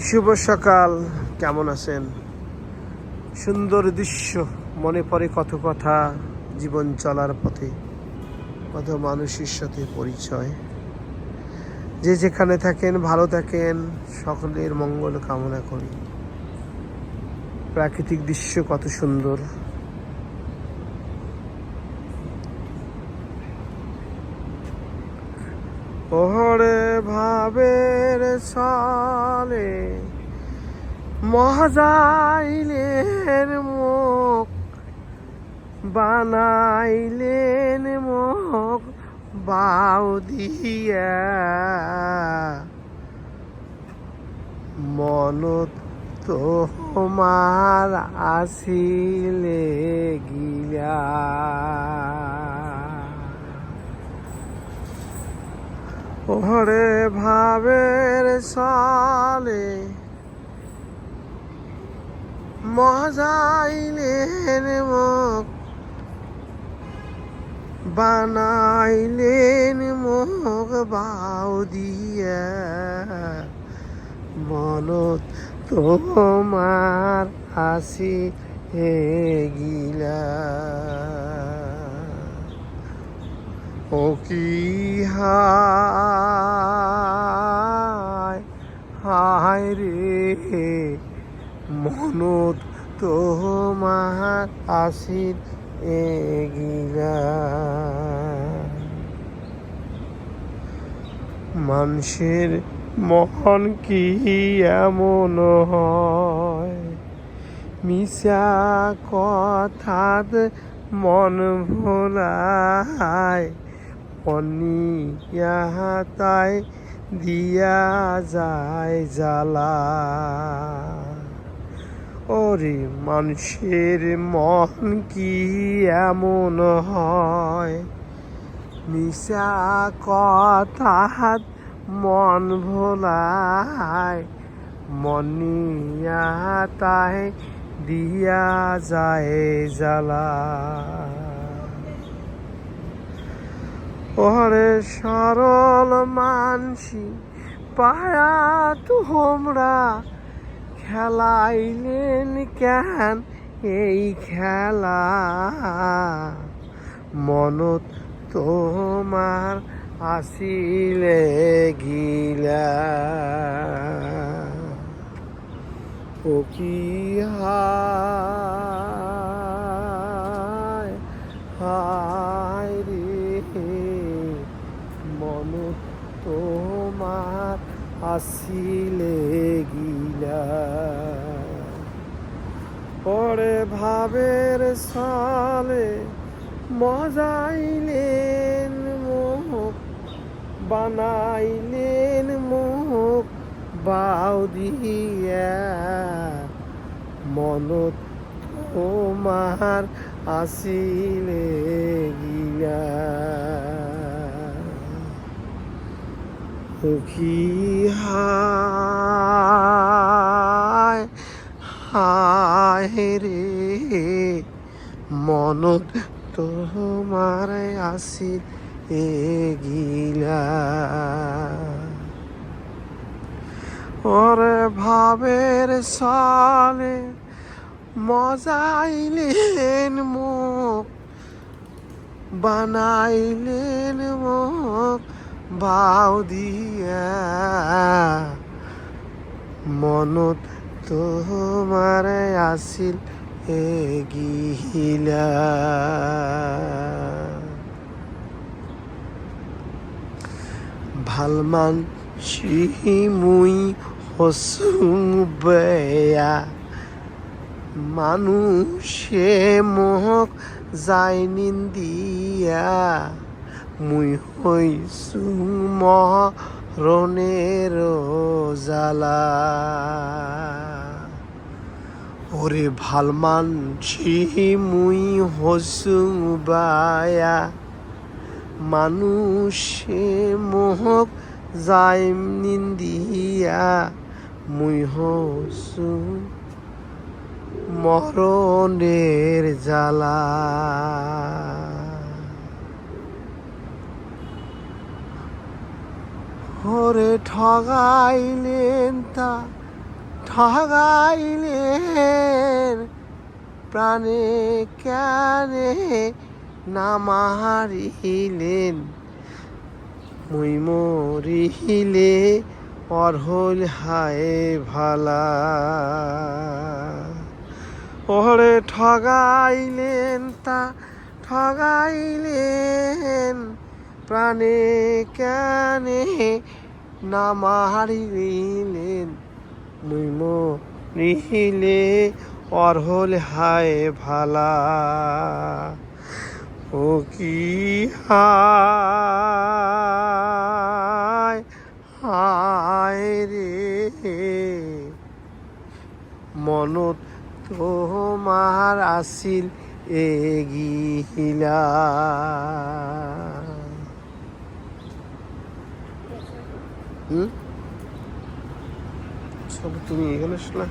শুভ সকাল। কেমন আছেন? সুন্দর দৃশ্য, মনে পড়ে কত কথা, জীবন চলার পথে কত মানুষের সাথে পরিচয়। যে যেখানে থাকেন, ভালো থাকেন, সকলের মঙ্গল কামনা করি। প্রাকৃতিক দৃশ্য কত সুন্দর। ওহরে ভাবের সালে মহাজাইলেন মুখ বানাইলেন মুখ বাউ দিয়া। মনত তোমার আসিলে গিলা। ওহরে ভাবের সালে মজাইলেন মুখ বানাইলেন মুখ বাউ দিয়া। মনত তোমার আসি হে গিলা। ও কি হায় মনত তোমার আসির এগিলা। মানুষের মন কি এমন হয়? মিশা কথাত মন ভোলায় অনিয়াতাই দিয়া যায় জ্বালা। ওরে মানুষের মন কি এমন হয়? মিশা কথাত মন ভোলায় মনিয়াতাই দিয়া যায় জ্বালা। ওরে সরল মানসি, পায়া তোমরা খেলাইলেন কেন এই খেলা? মনত তোমার আসিলে গিলা। ও কি হায় তোমার আসিলে গিলা। পরে ভাবের সালে মজাইলেন মুখ, বানাইলেন মুখ, বাউ দিয়া। মনত তোমার আসিলে গিয়া কি হায় মনত তোমার আসিল এগিলা। ওরে ভাবের সালে মজাইলেন মুখ বানাইলেন বাউ দিয়া মনত তোমার আসিল এগিলা ভালমান মুই হসুং বেয়া মানুষে মোহক যায় নিন্দিয়া। মুই হইসু মরণের জালা ওরে ভালমান মুই হসুং বায়া। মানুষে মোহক যায় নিন্দিয়া। মুই হসু মরণের জ্বালা। ওরে ঠগাইলেন তা, ঠগাইলেন প্রাণে কেনে নামারিলেন মুই মরিলে অরহল হায় ভালা। ওরে ঠগাইলেন তা, ঠগাইলেন প্রাণে কানে কেনে নামারিলেন মুই মরিলে অরহল হায় ভালা। ও কি হায় হায় রে। মনত তোমার আসিল এগিলা। হুম? সব তুমি এখানে শোনা